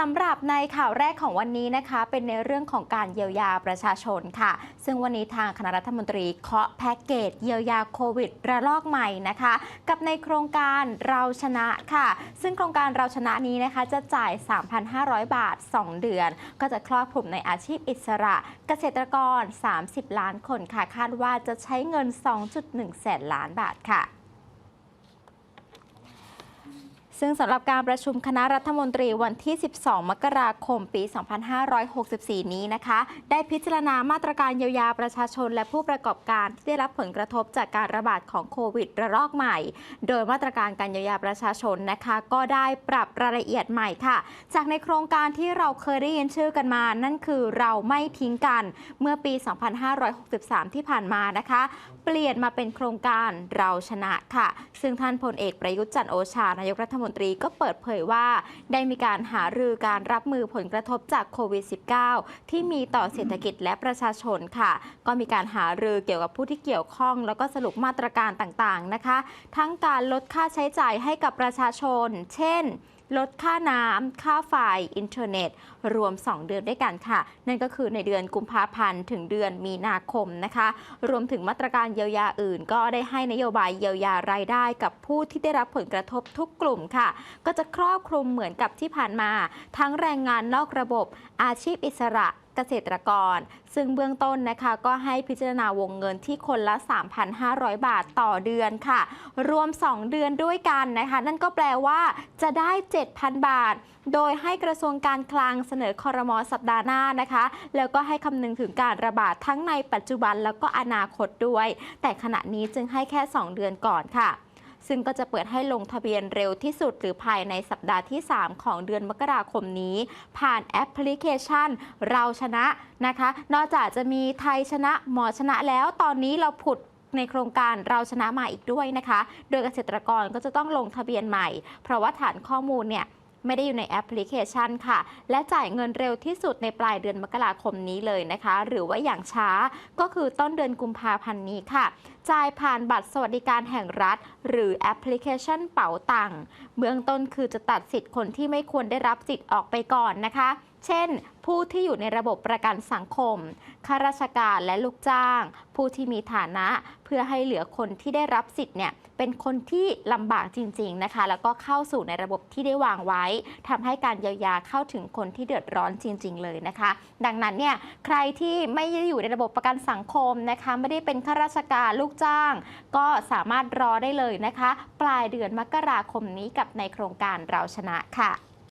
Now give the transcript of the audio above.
สำหรับในข่าวแรกของวันนี้นะคะ เป็นในเรื่องของการเยียวยาประชาชนค่ะ ซึ่งวันนี้ทางคณะรัฐมนตรีเคาะแพ็กเกจเยียวยาโควิดระลอกใหม่นะคะ กับในโครงการเราชนะค่ะ ซึ่งโครงการเราชนะนี้นะคะ จะจ่าย 3,500 บาท 2 เดือน ก็จะครอบคลุมในอาชีพอิสระ เกษตรกร 30 ล้านคนค่ะ คาดว่าจะใช้เงิน 2.1 แสนล้านบาทค่ะ ซึ่งสำหรับการประชุมคณะรัฐมนตรีวันที่ 12 มกราคม ปี 2564 นี้นะคะ ได้พิจารณามาตรการเยียวยาประชาชนและผู้ประกอบการที่ได้รับผลกระทบจากการระบาดของโควิดระลอกใหม่ โดยมาตรการการเยียวยาประชาชนนะคะ ก็ได้ปรับรายละเอียดใหม่ค่ะ จากในโครงการที่เราเคยได้ยินชื่อกันมา นั่นคือเราไม่ทิ้งกันเมื่อปี 2563 ที่ผ่านมานะคะ เปลี่ยนมาเป็นโครงการเราชนะค่ะ ซึ่งท่านพลเอกประยุทธ์จันทร์โอชานายกรัฐมนตรีนตรีก็เปิดเผยว่า ได้มีการหารือการรับมือผลกระทบจากโควิด -19 ที่มีต่อเศรษฐกิจและประชาชนค่ะ ก็มีการหารือเกี่ยวกับผู้ที่เกี่ยวข้อง แล้วก็สรุปมาตรการต่างๆนะคะ ทั้งการลดค่าใช้จ่ายให้กับประชาชน เช่นลดค่าน้ำ ค่าไฟ อินเทอร์เน็ต รวม 2 เดือนด้วยกันค่ะ นั่นก็คือในเดือนกุมภาพันธ์ ถึงเดือนมีนาคมนะคะ รวมถึงมาตรการเยียวยาอื่น ก็ได้ให้นโยบายเยียวยารายได้กับผู้ที่ได้รับผลกระทบทุกกลุ่มค่ะ ก็จะครอบคลุมเหมือนกับที่ผ่านมา ทั้งแรงงานนอกระบบอาชีพอิสระเกษตรกร ซึ่งเบื้องต้นนะคะก็ให้พิจารณาวงเงินที่คนละ 3,500 บาทต่อเดือนค่ะ รวม 2 เดือนด้วยกันนะคะ นั่นก็แปลว่าจะได้ 7,000 บาท โดยให้กระทรวงการคลังเสนอคอรมอสัปดาห์หน้านะคะ แล้วก็ให้คำนึงถึงการระบาดทั้งในปัจจุบันแล้วก็อนาคตด้วย แต่ขณะนี้จึงให้แค่ 2 เดือนก่อนค่ะ ซึ่งก็จะเปิดให้ลงทะเบียนเร็วที่สุดหรือภายในสัปดาห์ที่ 3 ของเดือนมกราคมนี้ ผ่านแอปพลิเคชัน เราชนะนะคะ นอกจากจะมีไทยชนะหมอชนะแล้วตอนนี้เราผุดในโครงการเราชนะมาอีกด้วยนะคะ โดยเกษตรกรก็จะต้องลงทะเบียนใหม่ เพราะว่าฐานข้อมูลเนี่ย ไม่ได้อยู่ในแอปพลิเคชันค่ะ และจ่ายเงินเร็วที่สุดในปลายเดือนมกราคมนี้เลยนะคะ หรือว่าอย่างช้าก็คือต้นเดือนกุมภาพันธ์นี้ค่ะ จ่ายผ่านบัตรสวัสดิการแห่งรัฐ หรือแอปพลิเคชันเป๋าตังค์เบื้องต้นคือจะตัดสิทธิ์คนที่ไม่ควรได้รับสิทธิ์ออกไปก่อนนะคะเช่น ผู้ที่อยู่ในระบบประกันสังคม ข้าราชการและลูกจ้าง ผู้ที่มีฐานะ เพื่อให้เหลือคนที่ได้รับสิทธิ์เนี่ยเป็นคนที่ลำบากจริง ๆนะคะ แล้วก็เข้าสู่ในระบบที่ได้วางไว้ทำให้การเยียวยาเข้าถึงคนที่เดือดร้อนจริง ๆ เลยนะคะ ดังนั้นเนี่ยใครที่ไม่ได้อยู่ในระบบประกันสังคมนะคะ ไม่ได้เป็นข้าราชการลูกจ้าง ก็สามารถรอได้เลยนะคะ ปลายเดือนมกราคมนี้กับในโครงการเราชนะค่ะ